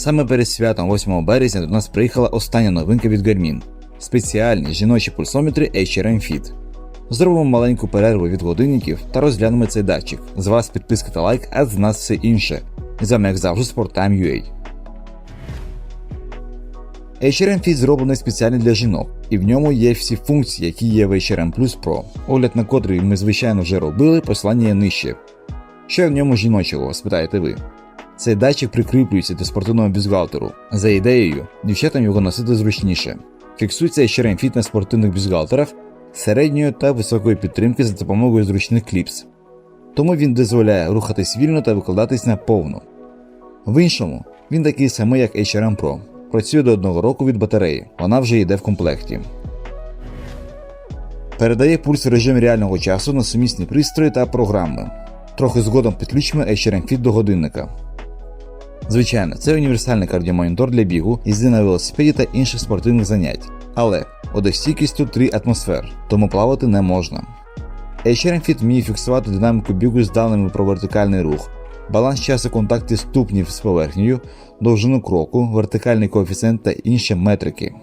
Саме перед святом 8 березня до нас приїхала остання новинка від Garmin – спеціальні жіночі пульсометри HRM Fit. Зробимо маленьку перерву від годинників та розглянемо цей датчик. З вас підписка та лайк, а з нас все інше. З вами, як завжди, Sporttime.ua. HRM Fit зроблений спеціально для жінок, і в ньому є всі функції, які є в HRM Plus Pro, огляд на котрий ми звичайно вже робили, послання є нижче. Що в ньому жіночого, спитаєте ви? Цей датчик прикріплюється до спортивного бюстгальтеру. За ідеєю, дівчатам його носити зручніше. Фіксується HRM Fit на спортивних бюстгальтерах середньої та високої підтримки за допомогою зручних кліпс. Тому він дозволяє рухатись вільно та викладатись на повну. В іншому, він такий самий, як HRM Pro. Працює до одного року від батареї, вона вже йде в комплекті. Передає пульс в режим реального часу на сумісні пристрої та програми. Трохи згодом підключимо HRM Fit до годинника. Звичайно, це універсальний кардіомонітор для бігу, їзди на велосипеді та інших спортивних занять. Але водостійкістю 3 атмосфер, тому плавати не можна. HRM Fit вміє фіксувати динаміку бігу з даними про вертикальний рух, баланс часу контакту ступнів з поверхнею, довжину кроку, вертикальний коефіцієнт та інші метрики.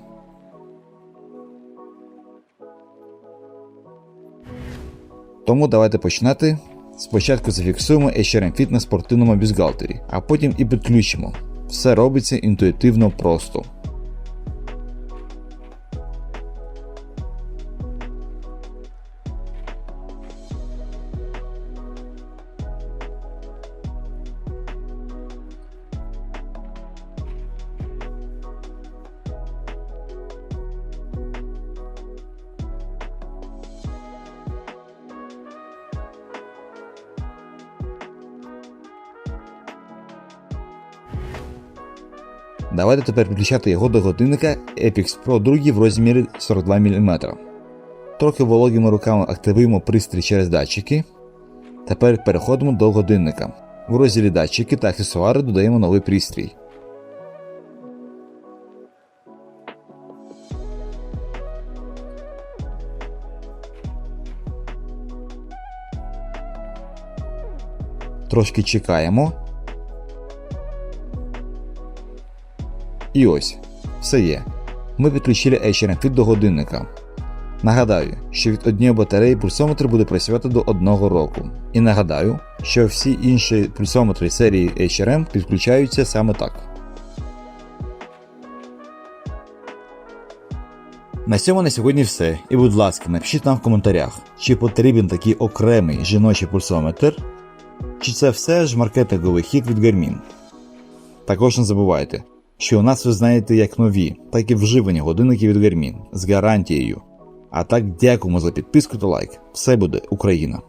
Тому давайте починати. Спочатку зафіксуємо HRM Fit на спортивному бюстгальтері, а потім і підключимо. Все робиться інтуїтивно просто. Давайте тепер підключати його до годинника Epix Pro 2 в розмірі 42 мм. Трохи вологими руками активуємо пристрій через датчики. Тепер переходимо до годинника. В розділі датчики та аксесуари додаємо новий пристрій. Трошки чекаємо. І ось, все є. Ми підключили HRM Fit до годинника. Нагадаю, що від однієї батареї пульсометр буде працювати до одного року. І нагадаю, що всі інші пульсометри серії HRM підключаються саме так. На цьому на сьогодні все. І будь ласка, напишіть нам в коментарях, чи потрібен такий окремий жіночий пульсометр, чи це все ж маркетинговий хід від Garmin. Також не забувайте, що у нас ви знаєте як нові, так і вживані годинники від Garmin з гарантією. А так дякуємо за підписку та лайк. Все буде Україна!